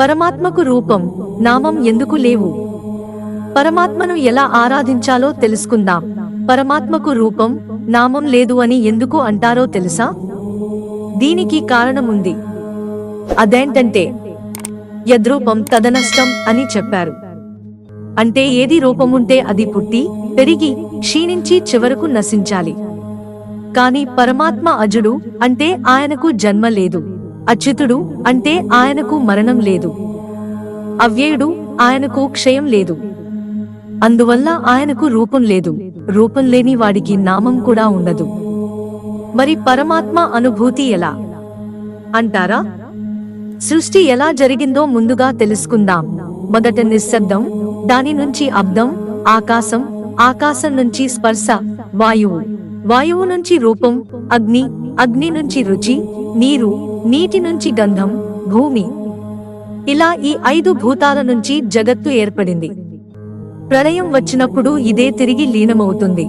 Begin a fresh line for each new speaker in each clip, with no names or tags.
పరమాత్మకు రూపం నామం ఎందుకు లేవు? పరమాత్మను ఎలా ఆరాధించాలో తెలుసుకుందాం. పరమాత్మకు రూపం నామం లేదు అని ఎందుకు అంటారో తెలుసా? దీనికి కారణముంది. అదేంటంటే యద్రూపం తదనష్టం అని చెప్పారు. అంటే ఏది రూపముంటే అది పుట్టి పెరిగి క్షీణించి చివరకు నశించాలి. కాని పరమాత్మ అజుడు అంటే ఆయనకు జన్మ లేదు. అచ్యుతుడు అంటే ఆయనకు మరణం లేదు. అవ్యయుడు ఆయనకు క్షయం లేదు. అందువల్ల ఆయనకు రూపం లేదు. రూపం లేని వాడికి నామం కూడా ఉండదు. మరి పరమాత్మ అనుభూతి ఎలా? అంటారా? సృష్టి ఎలా జరిగిందో ముందుగా తెలుసుకుందాం. మొదట నిశ్శబ్దం దాని నుంచి అబ్దం ఆకాశం ఆకాశం నుంచి స్పర్శ వాయువు. వాయువు నుంచి రూపం అగ్ని అగ్ని నుంచి రుచి నీరు నీటి నుంచి గంధం భూమి. ఇలా ఈ ఐదు భూతాల నుంచి జగత్తు ఏర్పడింది. ప్రళయం వచ్చినప్పుడు ఇదే తిరిగి లీనమవుతుంది.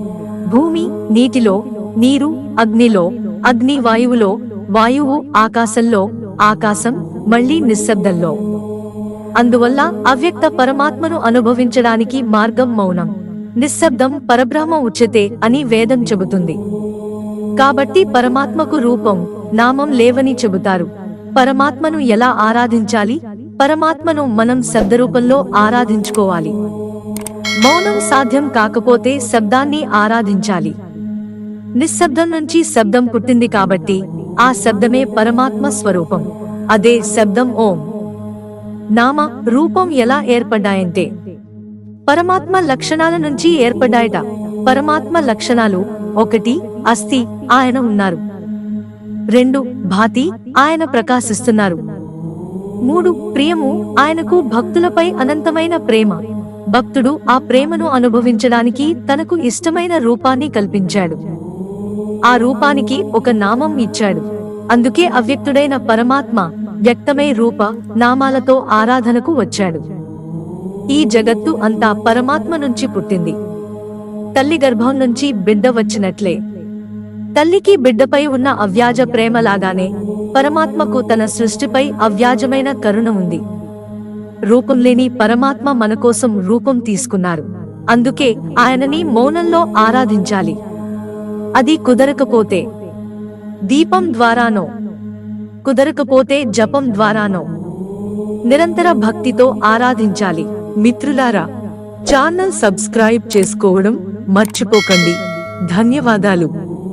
భూమి నీటిలో నీరు అగ్నిలో అగ్ని వాయువులో వాయువు ఆకాశంలో ఆకాశం మళ్ళీ నిశ్శబ్దంలో. అందువల్ల అవ్యక్త పరమాత్మను అనుభవించడానికి మార్గం మౌనం. నిశ్శబ్దం పరబ్రహ్మ ఉచ్యతే అని వేదం చెబుతుంది. కాబట్టి పరమాత్మకు రూపం నామం లేవని చెబుతారు. పరమాత్మను ఎలా ఆరాధించాలి? పరమాత్మను మనం శబ్దరూపంలో ఆరాధించుకోవాలి. మౌనం సాధ్యం కాకపోతే శబ్దాన్ని ఆరాధించాలి. నిశ్శబ్దం నుంచి శబ్దం పుట్టింది కాబట్టి ఆ శబ్దమే పరమాత్మ స్వరూపం. అదే శబ్దం ఓం. నామ రూపం ఎలా ఏర్పడ్డాయంటే పరమాత్మ లక్షణాల నుంచి ఏర్పడ్డాయట. పరమాత్మ లక్షణాలు ఒకటి అస్థి ఆయన ఉన్నారు. రెండు భాతి ఆయన ప్రకాశిస్తున్నారు. మూడు ప్రియము ఆయనకు భక్తులపై అనంతమైన ప్రేమ. భక్తుడు ఆ ప్రేమను అనుభవించడానికి తనకు ఇష్టమైన రూపాన్ని కల్పించాడు. ఆ రూపానికి ఒక నామం ఇచ్చాడు. అందుకే అవ్యక్తుడైన పరమాత్మ వ్యక్తమై రూప నామాలతో ఆరాధనకు వచ్చాడు. ఈ జగత్తు అంతా పరమాత్మ నుంచి పుట్టింది. తల్లి గర్భం నుంచి బిడ్డ వచ్చినట్లే. తల్లికి బిడ్డపై ఉన్న అవ్యాజ ప్రేమలాగానే పరమాత్మకు తన సృష్టిపై అవ్యాజమైన కరుణ ఉంది. రూపం లేని పరమాత్మ మన కోసం రూపం తీసుకున్నారు. అందుకే ఆయనని మౌనంలో ఆరాధించాలి. అది కుదరకపోతే దీపం ద్వారానో కుదరకపోతే జపం ద్వారానో నిరంతర భక్తితో ఆరాధించాలి. మిత్రులారా ఛానల్ సబ్స్క్రైబ్ చేసుకోవడం మర్చిపోకండి. ధన్యవాదాలు.